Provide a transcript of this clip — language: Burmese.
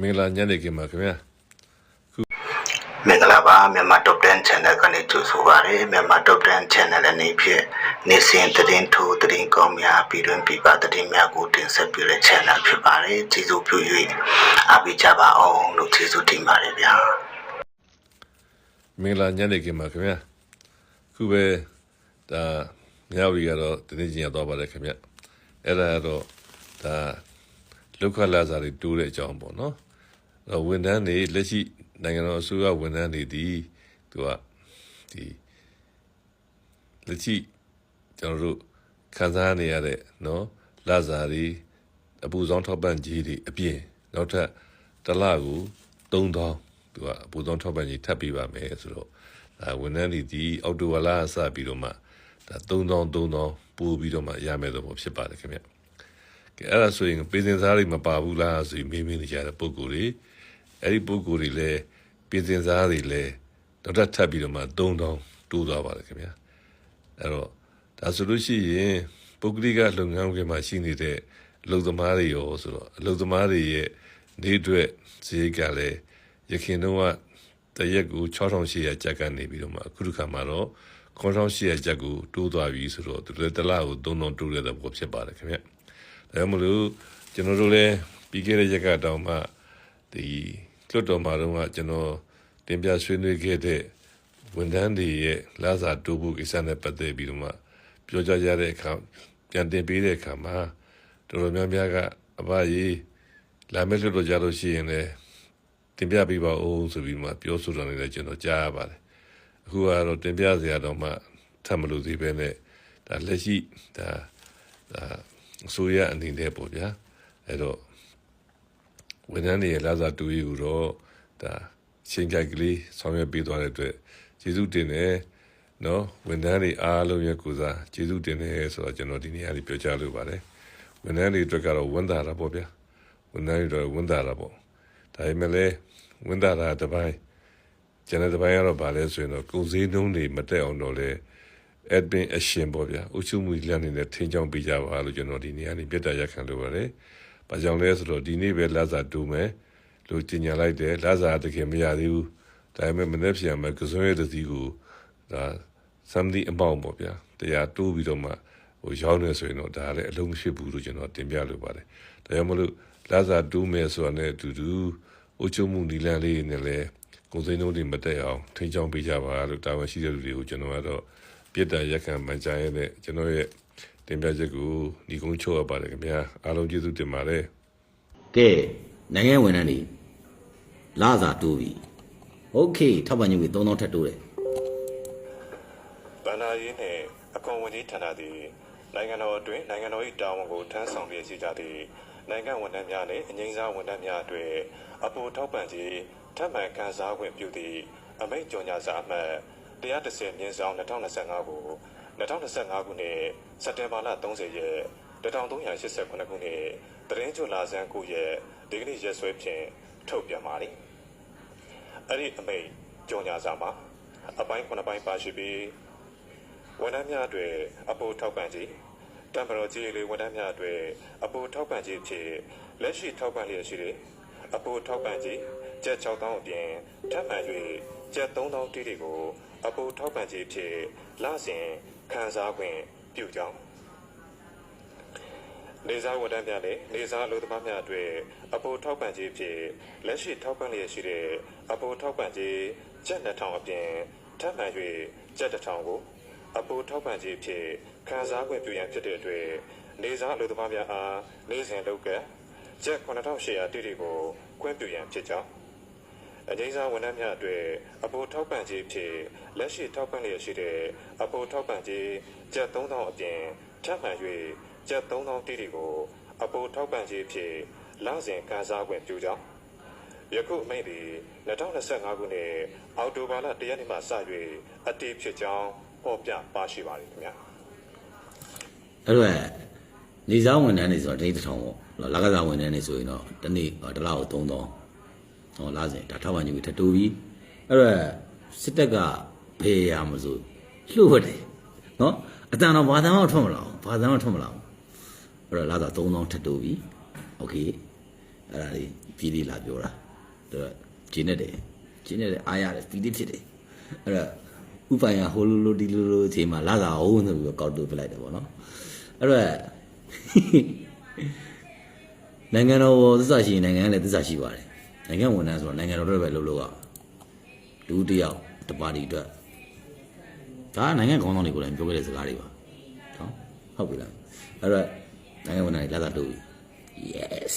မင်္ဂလာညနေခင်းပါခင်ဗျာမင်္ဂလာပါမြန်မာ Top 10 Channel ကနေကြိုဆိုပါရစေမြန်မာ Top 10 Channel အနေဖြင့်နေ့စဉ်သတင်းထိုးသတင်းကောင်းများပြည်တွင်ပြည်ပသတင်းများကိုတင်ဆက်ပေးတဲ့ Channel ဖြစ်ပါတယ်ကျေးဇူးပြု၍အားပေးကြပါအောင်လို့ကျေးဇူးတင်ပါတယ်ဗျာမင်္ဂလာညနေခင်းပါခင်ဗျာခုပဲဒါမြောက်ရီကတော့တနေ့ချင်းရတော့ပါတယ်ခင်ဗျအဲ့ဒါကတော့ဒါလုခလာစာတွေတိုးတဲ့အကြောင်းပေါ့နော်အဲ့တော့ ဝန်ထမ်းတွေလက်ရှိနိုင်ငံတော်အစိုးရဝန်ထမ်းတွေဒီသူကဒီလက်ရှိကျွန်တော်တို့ခံစားနေရတဲ့နော်လာစာတွေအပူဆောင်ထောက်ပံ့ကြီးတွေအပြင်နောက်ထပ်တစ်လကို3000သူကအပူဆောင်ထောက်ပံ့ကြီးထပ်ပေးပါမယ်ဆိုတော့ဒါဝန်ထမ်းတွေဒီအောက်တိုဘာလအစပြီးတော့မှဒါ3000 3000ပို့ပြီးတော့မှရမယ်တော့ဖြစ်ပါတယ်ခင်ဗျကဲအဲ့ဒါဆိုရင်ပြည်စင်စားတွေမပါဘူးလားဆိုပြီးမေးမေးနေကြတဲ့ပုံကိုယ်တွေ အဲ့ဒီပုံကိုယ်တွေလည်းပြည်စင်စားတွေလည်းတော့ထပ်ပြီးတော့မှ3000တိုးသွားပါတယ်ခင်ဗျအဲ့တော့ဒါဆိုလို့ရှိရင်ပုဂ္ဂလိကလုပ်ငန်းခွင်မှာရှိနေတဲ့အလုပ်သမားတွေရောဆိုတော့အလုပ်သမားတွေရဲ့နေအတွက်ဈေးကလည်းရခင်တော့ကတရက်ကို6800ကျပ်ကနေပြီးတော့မှအခုတစ်ခါမှာတော့9800ကျပ်ကိုတိုးသွားပြီဆိုတော့သူလည်းတစ်လကို3000တိုးတဲ့သဘောဖြစ်ပါတယ်ခင်ဗျဒါကြောင့်မလို့ကျွန်တော်တို့လည်းပြီးခဲ့တဲ့ရက်ကတော့မှ ဒီလွတ်တော်မှာတော့ကကျွန်တော်တင်ပြဆွေးနွေးခဲ့တဲ့ဝန်ထမ်းတွေရဲ့လာစာတိုးဖို့ကိစ္စနဲ့ပတ်သက်ပြီးတော့မှပြောကြရတဲ့အခါပြန်တင်ပေးတဲ့အခါမှာတော်တော်များများကအဘကြီးလာမယ့်လွတ်တော်ကြလို့ရှိရင်လည်းတင်ပြပေးပါဦးဆိုပြီးမှပြောဆိုတာနေလည်းကျွန်တော်ကြားရပါတယ်အခုကတော့တင်ပြစရာတော့မှထပ်မလို့သေးပဲနဲ့ဒါလက်ရှိဒါဒါအစိုးရအနေနဲ့ပေါ့ဗျာအဲ့တော့ ဝန်ထမ်းတွေရဲ့လာစာတူရေးကိုတော့ဒါချင်းကြိုက်ကလေးဆောင်ရွက်ပေးသွားတဲ့အတွက်ကျေးဇူးတင်တယ်နော်ဝန်ထမ်းတွေအားလုံးရဲ့ကိုစားကျေးဇူးတင်တယ်ဆိုတော့ကျွန်တော်ဒီနေ့အရပြောကြားလိုပါတယ်ဝန်ထမ်းတွေအတွက်ကတော့ဝန်တာတာပေါ့ဗျာဝန်ထမ်းတွေတော့ဝန်တာတာပေါ့ဒါပေမဲ့လည်းဝန်တာတာတစ်ပိုင်းကျွန်တော်တစ်ပိုင်းကတော့ဗာလဲဆိုရင်တော့ကုန်စည်နှုန်းတွေမတက်အောင်တော့လဲ admin action ပေါ့ဗျာအုပ်ချုပ်မှုလက်နေနဲ့ထင်းချောင်းပေးကြပါလို့ကျွန်တော်ဒီနေ့ကနေပြတ်တာရက်ခံလိုပါတယ်။ ဘာကြောင့်လဲဆိုတော့ဒီနေ့ပဲလာစာတူမယ်လို့ကြီးညာလိုက်တယ်လာစာတကယ်မရသေးဘူး။ဒါပေမဲ့မနေ့ပြန်မှာကစွန်းရဲ့တစည်းကိုဒါ something amount ပေါ့ဗျာတရားတိုးပြီးတော့မှဟိုရောင်းနေဆိုရင်တော့ဒါလည်းအလုံးမရှိဘူးလို့ကျွန်တော်တင်ပြလိုပါတယ်။ဒါကြောင့်မလို့လာစာတူမယ်ဆိုတာနဲ့အတူတူအုပ်ချုပ်မှုနီလန်းလေးနဲ့လည်းကိုယ်စိမ်းလုံးတွေမတက်အောင်ထိန်းချောင်းပေးကြပါလို့တာဝန်ရှိတဲ့လူတွေကိုကျွန်တော်ကတော့ပြစ်ဒဏ်ရက်ခံမှန်ကြားရတဲ့ကျွန်တော်ရဲ့ တင်ပြချက်ကိုညီကုန်းချုပ်ရပါတယ်ခင်ဗျာအားလုံးကျေးဇူးတင်ပါတယ် ကဲနိုင်ငံဝန်ထမ်းတွေလာစာတိုးပြီโอเคထောက်ပံ့ညူကြီး3000ထပ်တိုးတယ် ဗန္ဒာရေးနှင့်အခွန်ဝန်ကြီးဌာနသည်နိုင်ငံတော်အတွင်းနိုင်ငံတော်၏တာဝန်ကိုထမ်းဆောင်လျက်ရှိကြသည့်နိုင်ငံဝန်ထမ်းများနှင့်အငြိမ်းစားဝန်ထမ်းများအတွက်အပိုထောက်ပံ့ခြင်းထပ်မံခံစားခွင့်ပြုသည့်အမိန့်ကြော်ညာစာအမှတ်130မြင်းဆောင်2025ကို 2025ခုနှစ်စက်တင်ဘာလ30ရက်1389ခုနှစ်တရင်ကျွလာဆန်း9ရက်ဒီကနေ့ရက်စွဲဖြင့်ထုတ်ပြန်ပါသည်အဲ့ဒီအမိန့်ကြော်ညာစာမှာအပိုင်း9ပိုင်းပါရှိပြီးဝန်ထမ်းများအတွက်အပိုထောက်ပံ့ခြင်းတံပတော်ကြီးလေးဝန်ထမ်းများအတွက်အပိုထောက်ပံ့ခြင်းဖြစ်လက်ရှိထောက်ပံ့လျက်ရှိတဲ့အပိုထောက်ပံ့ခြင်းကျပ်6000အပြင်ထပ်မံ၍ကျပ်3000တိတိကိုအပိုထောက်ပံ့ခြင်းဖြစ်လစဉ် ခံစားခွင့်ပြုကြောင်းနေစားဝန်ထမ်းများနဲ့နေစားအလုပ်သမားများအတွက်အပိုထောက်ပံ့ခြင်းဖြစ်လက်ရှိထောက်ပံ့လျက်ရှိတဲ့အပိုထောက်ပံ့ခြင်းကျပ်2000အပြင်ထပ်မံ၍ကျပ်1000ကိုအပူထောက်ပံ့ခြင်းဖြင့်ခံစား권ပြုရန်ဖြစ်တဲ့အတွက်နေစားအလုပ်သမားများအားနေစဉ်လောက်ကကျပ်9800တိတိကိုကွင်းပြုရန်ဖြစ်ကြောင်း အငိမ့်စားဝန်ထမ်းများအတွက်အပူထောက်ပံ့ခြင်းဖြင့်လက်ရှိထောက်ပံ့လျက်ရှိတဲ့အပူထောက်ပံ့ခြင်းကျပ်3000အပြင်ထပ်မံ၍ကျပ်3000တိတိကိုအပူထောက်ပံ့ခြင်းဖြင့်လစဉ်ခံစား권ပြုကြောင်းယခုအမိန့်သည်2025ခုနှစ်အောက်တိုဘာလ1ရက်နေ့မှစ၍အတည်ဖြစ်ကြောင်းဟောပြပါရှိပါသည်ခင်ဗျာအဲ့တော့နေစားဝန်ထမ်းတွေဆိုတော့ဒိတ်တစ်ထောင်ပေါ့နော်လကစားဝန်ထမ်းတွေဆိုရင်တော့တစ်နေ့တစ်လားကို3000 ဟောလာစဉ်ဒါထောက်ပံ့ညူကြီးထပ်တိုးပြီအဲ့တော့စစ်တပ်ကဖေးရမစို့လှုပ်တယ်နော်အတန်တော့ဘာသာမှထွက်မလာဘူးဘာသာမှထွက်မလာဘူးအဲ့တော့လာတော့3000ထပ်တိုးပြီโอเค အဲ့ဒါလေးပြည်လေးလာပြောတာသူကဂျင်းနဲ့တယ်ဂျင်းနဲ့တယ်အားရတယ်ပြည်လေးဖြစ်တယ်အဲ့တော့ဥပိုင်ကဟိုလိုလိုဒီလိုလိုအချိန်မှာလာသာဟုတ်ဆိုပြီးတော့ကောက်တူပြလိုက်တယ်ပေါ့နော်အဲ့တော့နိုင်ငံတော်သစ္စာရှိရင်နိုင်ငံကလည်းသစ္စာရှိပါတယ် နိုင်ငံဝန်ထမ်းဆိုတော့နိုင်ငံတော်တို့ပဲလုပ်လို့ရလူတစ်ယောက်တစ်ပါတီအတွက်ဒါကနိုင်ငံခေါင်းဆောင်တွေကိုလည်းပြောခဲ့တဲ့စကားတွေပါနော်ဟုတ်ပြီလားအဲ့တော့နိုင်ငံဝန်ထမ်းတွေလာသာတူပြီ yes